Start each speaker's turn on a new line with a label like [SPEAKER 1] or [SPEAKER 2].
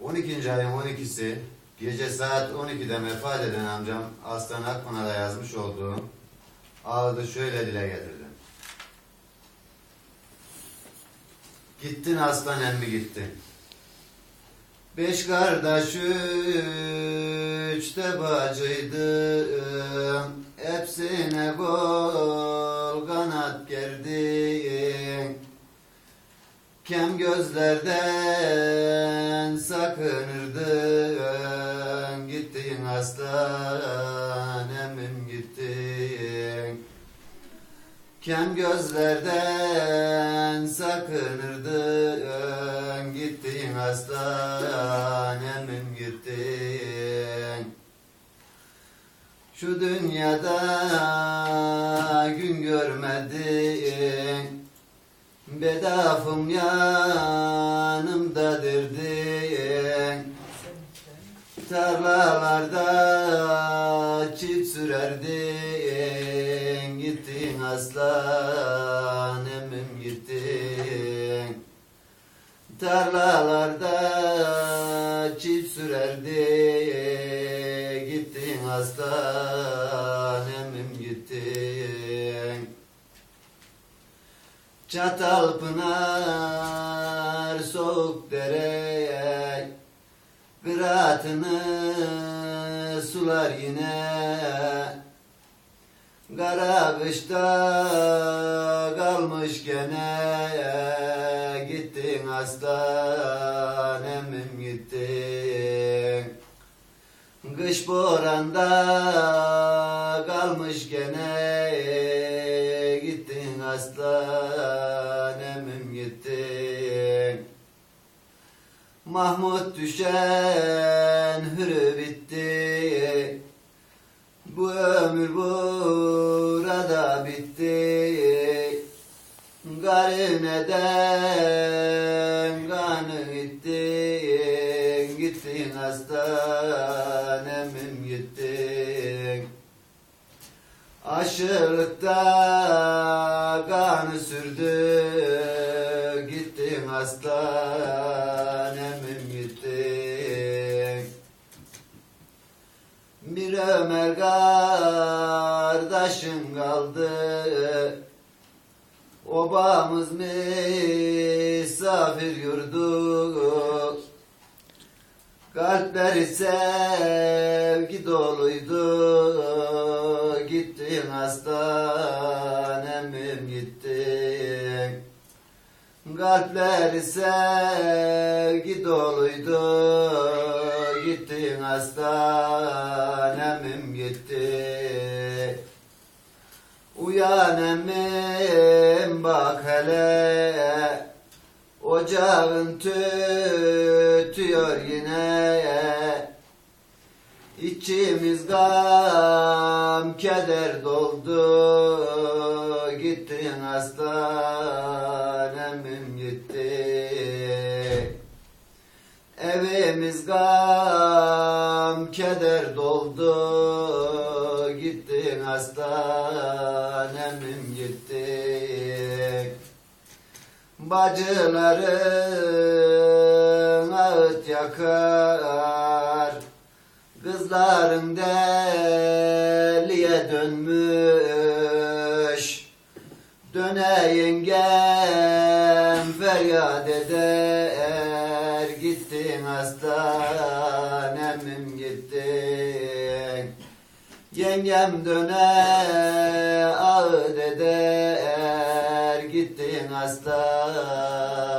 [SPEAKER 1] 12. ayın 12'si gece saat 12'de vefat eden amcam Aslan Akpınar'a yazmış olduğum ağıdı şöyle dile getirdim. Gittin aslan emmi gittin. Beş kardeş üç de bacıydım. Hepsine bol kanat gerdin. Kem gözlerden sakınırdın. Gittin aslan emmim gittin. Kem gözlerden sakınırdın Gittin aslan emmim gittin Şu dünyada gün görmedin Bedafım yanımda derdin Tarlalarda çift sürerdin Gittin aslan emmim gittin. Tarlalarda çift sürerdin Gittin aslan emmim gittin. Çatal pınar soğuk dere Kıraatını sular yine. Kara kışta kalmış gene. Gittin aslan emmim gittin. Kış boranda kalmış gene. Gittin aslan emmim gittin Mahmut düşen hürü bitti. Bu ömür burada bitti. Garı neden kanı gittin Gittin aslan emmim gittin? Aşırılıkta kanı sürdü. Gittin aslan Ömer kardeşim kaldı. Obamız misafir yurdu. Kalpleri sevgi doluydu Kalpleri sevgi doluydu Gittin aslan emmim gitti. Uyan emmim bak hele. Ocağın tütüyor yine. İçimiz gam keder doldu. Gittin aslan emmim gitti Evimiz gam keder doldu Gittin aslan emmim gitti. Bacıların ağıt yakar Kızların deliye dönmüş. Döne yengem feryat eder aslan emmim gittin Yengem döne ağıt eder Gittin aslan